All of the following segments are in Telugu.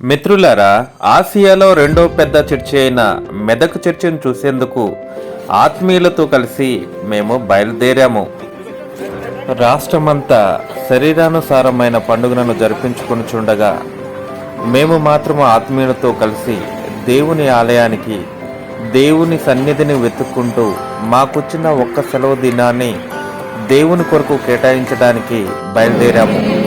మిత్రులారా ఆసియాలో రెండో పెద్ద చర్చి అయిన మెదక్ చర్చిని చూసేందుకు ఆత్మీయులతో కలిసి మేము బయలుదేరాము. రాష్ట్రమంతా శరీరానుసారమైన పండుగలను జరిపించుకుని చూడగా మేము మాత్రం ఆత్మీయులతో కలిసి దేవుని ఆలయానికి దేవుని సన్నిధిని వెతుక్కుంటూ మాకొచ్చిన ఒక్క సెలవు దినాన్ని దేవుని కొరకు కేటాయించడానికి బయలుదేరాము.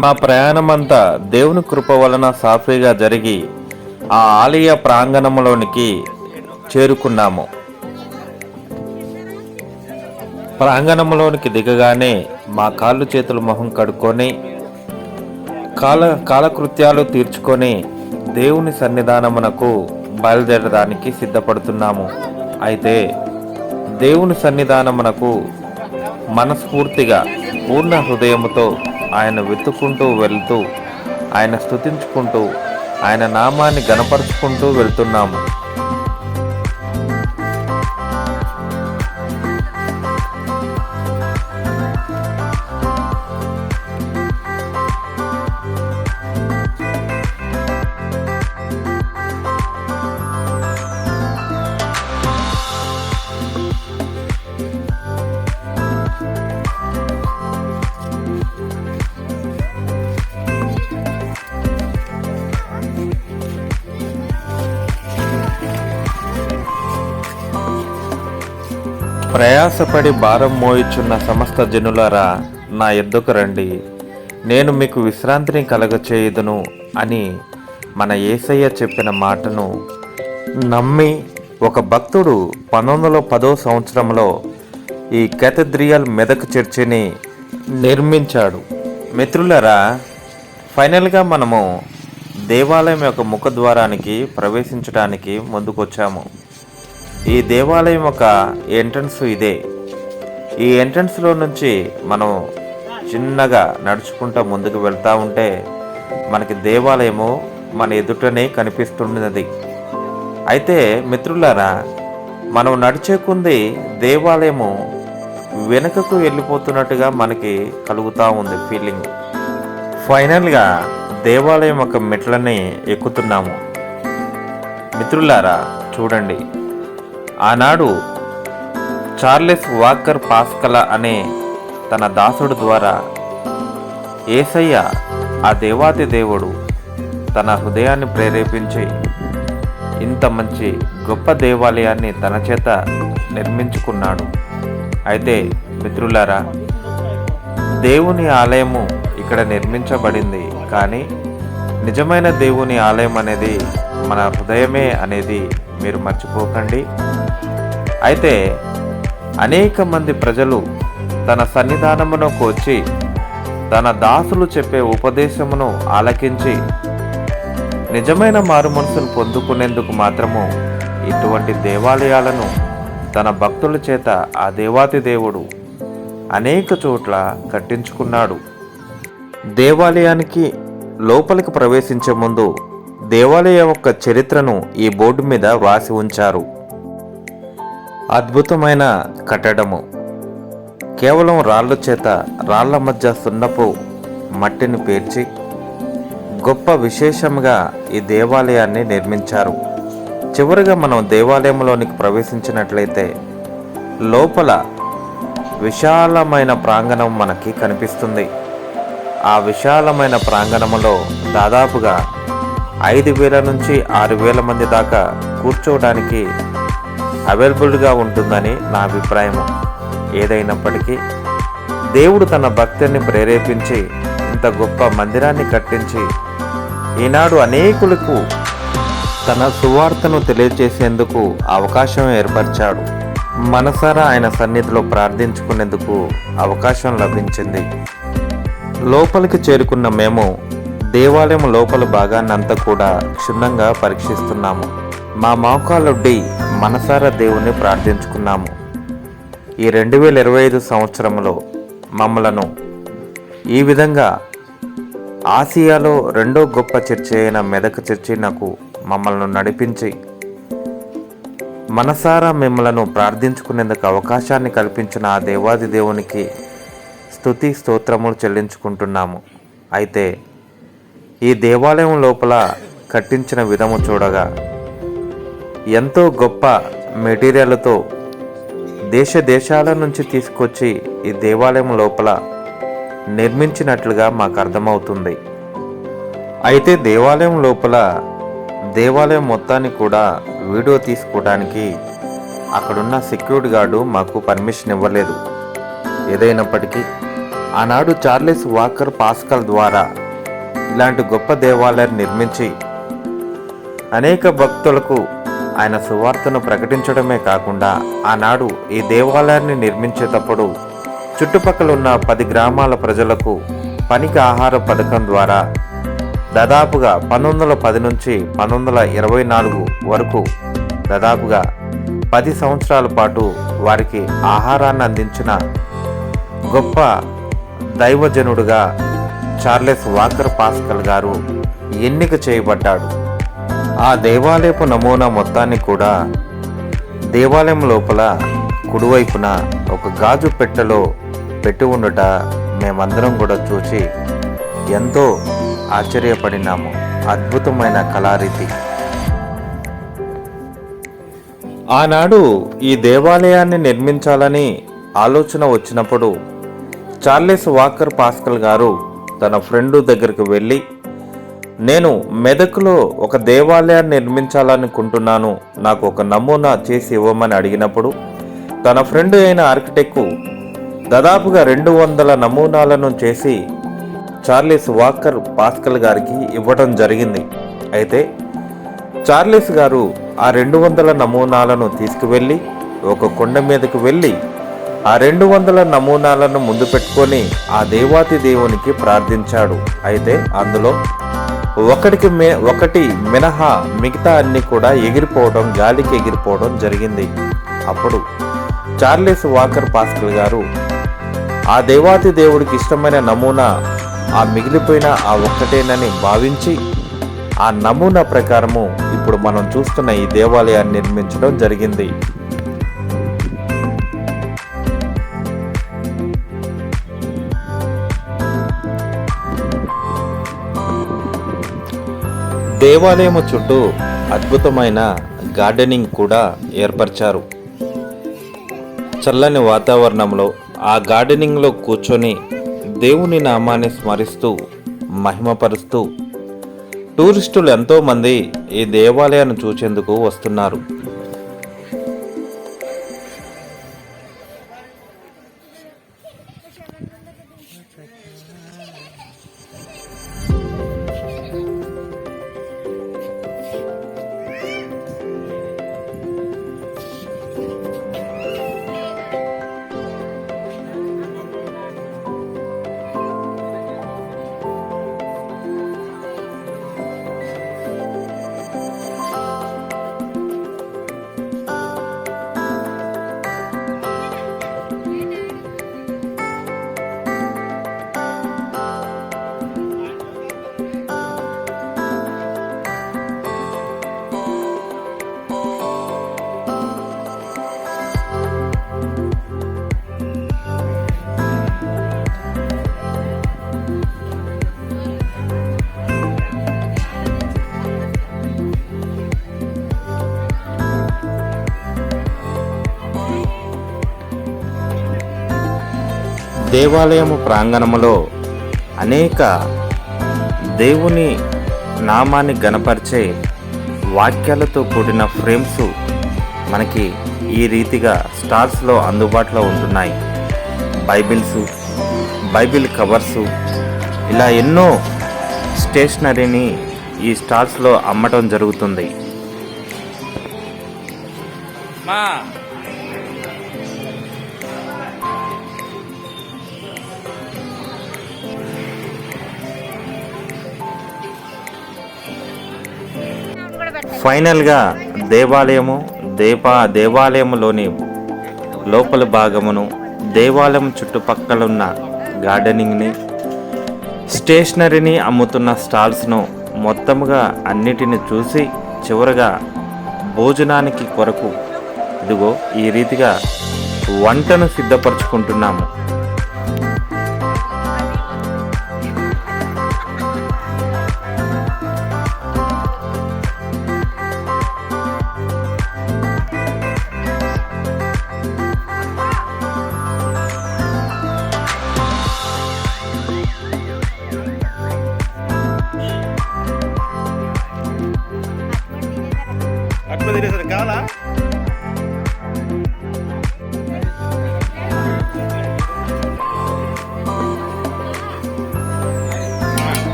మా ప్రయాణమంతా దేవుని కృప వలన సాఫీగా జరిగి ఆ ఆలయ ప్రాంగణంలోనికి చేరుకున్నాము. ప్రాంగణంలోనికి దిగగానే మా కాళ్ళు చేతులు మొహం కడుక్కొని కాల కాలకృత్యాలు తీర్చుకొని దేవుని సన్నిధానమునకు బయలుదేరడానికి సిద్ధపడుతున్నాము. అయితే దేవుని సన్నిధానమునకు మనస్ఫూర్తిగా పూర్ణ హృదయముతో ఆయన వెతుక్కుంటూ వెళ్తూ ఆయన స్తుతించుకుంటూ ఆయన నామాన్ని గనపరుచుకుంటూ వెళ్తున్నాము. ప్రయాసపడి భారం మోయిచున్న సమస్త జనులారా నా ఎద్దుకు రండి. నేను మీకు విశ్రాంతిని కలగచేయుదును అని మన ఏసయ్య చెప్పిన మాటను నమ్మి ఒక భక్తుడు పంతొమ్మిది వందల పదో సంవత్సరంలో ఈ కేథద్రియల్ మెదక్ చర్చిని నిర్మించాడు. మిత్రులరా ఫైనల్గా మనము దేవాలయం యొక్క ముఖద్వారానికి ప్రవేశించడానికి ముందుకొచ్చాము. ఈ దేవాలయం ఒక ఎంట్రన్స్ ఇదే. ఈ ఎంట్రన్స్లో నుంచి మనం చిన్నగా నడుచుకుంటూ ముందుకు వెళ్తూ ఉంటే మనకి దేవాలయము మన ఎదుటనే కనిపిస్తున్నది అయితే మిత్రులారా మనం నడిచే కొంది దేవాలయము వెనుకకు వెళ్ళిపోతున్నట్టుగా మనకి కలుగుతూ ఉంది ఫీలింగ్. ఫైనల్గా దేవాలయం యొక్క మెట్లని ఎక్కుతున్నాము. మిత్రులారా చూడండి. ఆనాడు చార్లెస్ వాకర్ పాస్కల అనే తన దాసుడు ద్వారా ఏసయ్య ఆ దేవాతి దేవుడు తన హృదయాన్ని ప్రేరేపించి ఇంత మంచి గొప్ప దేవాలయాన్ని తన చేత నిర్మించుకున్నాడు. అయితే మిత్రులారా దేవుని ఆలయము ఇక్కడ నిర్మించబడింది కానీ నిజమైన దేవుని ఆలయం అనేది మన హృదయమే అనేది మీరు మర్చిపోకండి. అయితే అనేక మంది ప్రజలు తన సన్నిధానమునకు వచ్చి తన దాసులు చెప్పే ఉపదేశమును ఆలకించి నిజమైన మారు మనసును పొందుకునేందుకు మాత్రము ఇటువంటి దేవాలయాలను తన భక్తుల చేత ఆ దేవాతి దేవుడు అనేక చోట్ల కట్టించుకున్నాడు. దేవాలయానికి లోపలికి ప్రవేశించే ముందు దేవాలయం యొక్క చరిత్రను ఈ బోర్డు మీద వ్రాసి ఉంచారు. అద్భుతమైన కట్టడము. కేవలం రాళ్ళ చేత రాళ్ళ మధ్య సున్నపు మట్టిని పేర్చి గొప్ప విశేషంగా ఈ దేవాలయాన్ని నిర్మించారు. చివరిగా మనం దేవాలయంలోనికి ప్రవేశించినట్లయితే లోపల విశాలమైన ప్రాంగణం మనకి కనిపిస్తుంది. ఆ విశాలమైన ప్రాంగణంలో దాదాపుగా ఐదు వేల నుంచి ఆరు వేల మంది దాకా కూర్చోవడానికి అవైలబుల్గా ఉంటుందని నా అభిప్రాయము. ఏదైనప్పటికీ దేవుడు తన భక్తుని ప్రేరేపించి ఇంత గొప్ప మందిరాన్ని కట్టించి ఈనాడు అనేకులకు తన సువార్తను తెలియజేసేందుకు అవకాశం ఏర్పరిచాడు. మనసారా ఆయన సన్నిధిలో ప్రార్థించుకునేందుకు అవకాశం లభించింది. లోపలికి చేరుకున్న మేము దేవాలయం లోపల భాగాన్నంతా కూడా క్షుణ్ణంగా పరీక్షిస్తున్నాము. మా మోకాళ్ళొడ్డి మనసారా దేవుణ్ణి ప్రార్థించుకున్నాము. ఈ రెండు వేల ఇరవై ఐదు సంవత్సరంలో మమ్మలను ఈ విధంగా ఆసియాలో రెండో గొప్ప చర్చి అయిన మెదక్ చర్చి నాకు మమ్మల్ని నడిపించి మనసారా మిమ్మలను ప్రార్థించుకునేందుకు అవకాశాన్ని కల్పించిన ఆ దేవాది దేవునికి స్తుతి స్తోత్రములు చెల్లించుకుంటున్నాము. అయితే ఈ దేవాలయం లోపల కట్టించిన విధము చూడగా ఎంతో గొప్ప మెటీరియల్తో దేశ దేశాల నుంచి తీసుకొచ్చి ఈ దేవాలయం లోపల నిర్మించినట్లుగా మాకు అర్థమవుతుంది. అయితే దేవాలయం లోపల దేవాలయం మొత్తాన్ని కూడా వీడియో తీసుకోవడానికి అక్కడున్న సెక్యూరిటీ గార్డు మాకు పర్మిషన్ ఇవ్వలేదు. ఏదైనప్పటికీ ఆనాడు చార్లెస్ వాకర్ పాస్కల్ ద్వారా ఇలాంటి గొప్ప దేవాలయాన్ని నిర్మించి అనేక భక్తులకు ఆయన సువార్తను ప్రకటించడమే కాకుండా ఆనాడు ఈ దేవాలయాన్ని నిర్మించేటప్పుడు చుట్టుపక్కల ఉన్న పది గ్రామాల ప్రజలకు పనికి ఆహార పథకం ద్వారా దాదాపుగా పంతొమ్మిది వందల పది నుంచి పంతొమ్మిది వందల ఇరవై నాలుగు వరకు దాదాపుగా పది సంవత్సరాల పాటు వారికి ఆహారాన్ని అందించిన గొప్ప దైవజనుడుగా చార్లెస్ వాకర్ పాస్కల్ గారు ఎన్నిక చేయబడ్డాడు. ఆ దేవాలయపు నమూనా మొత్తాన్ని కూడా దేవాలయం లోపల కుడివైపున ఒక గాజు పెట్టెలో పెట్టి ఉండట మేమందరం కూడా చూసి ఎంతో ఆశ్చర్యపడినాము. అద్భుతమైన కళారీతి. ఆనాడు ఈ దేవాలయాన్ని నిర్మించాలని ఆలోచన వచ్చినప్పుడు చార్లెస్ వాకర్ పాస్కల్ గారు తన ఫ్రెండ్ దగ్గరికి వెళ్ళి నేను మెదక్లో ఒక దేవాలయాన్ని నిర్మించాలనుకుంటున్నాను. నాకు ఒక నమూనా చేసి ఇవ్వమని అడిగినప్పుడు తన ఫ్రెండ్ అయిన ఆర్కిటెక్ట్ దాదాపుగా రెండు వందల నమూనాలను చేసి చార్లెస్ వాకర్ పాస్కల్ గారికి ఇవ్వడం జరిగింది. అయితే చార్లెస్ గారు ఆ రెండు వందల నమూనాలను తీసుకువెళ్ళి ఒక కొండ మీదకు వెళ్ళి ఆ రెండు వందల నమూనాలను ముందు పెట్టుకొని ఆ దేవాతి దేవునికి ప్రార్థించాడు. అయితే అందులో ఒకటికి మే ఒకటి మినహా మిగతా అన్ని కూడా ఎగిరిపోవడం గాలికి ఎగిరిపోవడం జరిగింది. అప్పుడు చార్లెస్ వాకర్ పాస్కల్ గారు ఆ దేవాతి దేవుడికి ఇష్టమైన నమూనా ఆ మిగిలిపోయిన ఆ ఒక్కటేనని భావించి ఆ నమూనా ప్రకారము ఇప్పుడు మనం చూస్తున్న ఈ దేవాలయాన్ని నిర్మించడం జరిగింది. దేవాలయము చుట్టూ అద్భుతమైన గార్డెనింగ్ కూడా ఏర్పరిచారు. చల్లని వాతావరణంలో ఆ గార్డెనింగ్లో కూర్చొని దేవుని నామాన్ని స్మరిస్తూ మహిమపరుస్తూ టూరిస్టులు ఎంతోమంది ఈ దేవాలయాన్ని చూసేందుకు వస్తున్నారు. దేవాలయము ప్రాంగణములో అనేక దేవుని నామాన్ని గనపరిచే వాక్యాలతో కూడిన ఫ్రేమ్స్ మనకి ఈ రీతిగా స్టార్స్లో అందుబాటులో ఉంటున్నాయి. బైబిల్స్ బైబిల్ కవర్సు ఇలా ఎన్నో స్టేషనరీని ఈ స్టాల్స్లో అమ్మటం జరుగుతుంది. మా ఫైనల్గా దేవాలయము దేవా దేవాలయములోని లోపల భాగమును దేవాలయం చుట్టుపక్కల ఉన్న గార్డెనింగ్ని స్టేషనరీని అమ్ముతున్న స్టాల్స్ను మొత్తముగా అన్నిటిని చూసి చివరగా భోజనానికి కొరకు ఇదిగో ఈ రీతిగా వంటను సిద్ధపరచుకుంటున్నాము.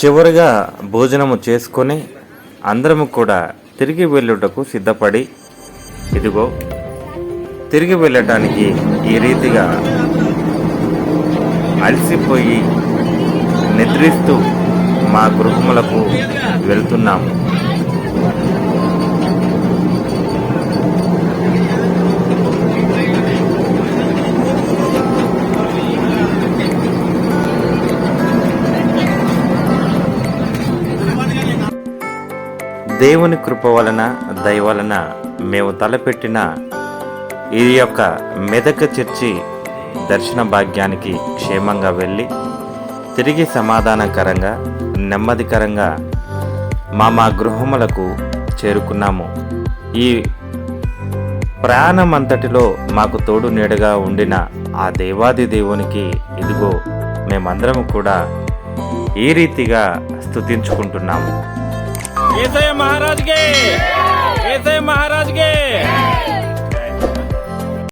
చివరిగా భోజనము చేసుకొని అందరము కూడా తిరిగి వెళ్ళుటకు సిద్ధపడి ఇదిగో తిరిగి వెళ్ళటానికి ఈ రీతిగా అలసిపోయి నిద్రిస్తూ మా గృహములకు వెళ్తున్నాము. దేవుని కృప వలన దయవలన మేము తలపెట్టిన ఈ యొక్క మెదక చర్చి దర్శన భాగ్యానికి క్షేమంగా వెళ్ళి తిరిగి సమాధానకరంగా నెమ్మదికరంగా మా మా గృహములకు చేరుకున్నాము. ఈ ప్రయాణం అంతటిలో మాకు తోడు నీడగా ఉండిన ఆ దేవాది దేవునికి ఇదిగో మేమందరం కూడా ఈ రీతిగా స్థుతించుకుంటున్నాము స్తుతించుకుంటున్నాము ఏసయ్య మహారాజ్కే ఏసయ్య మహారాజ్కే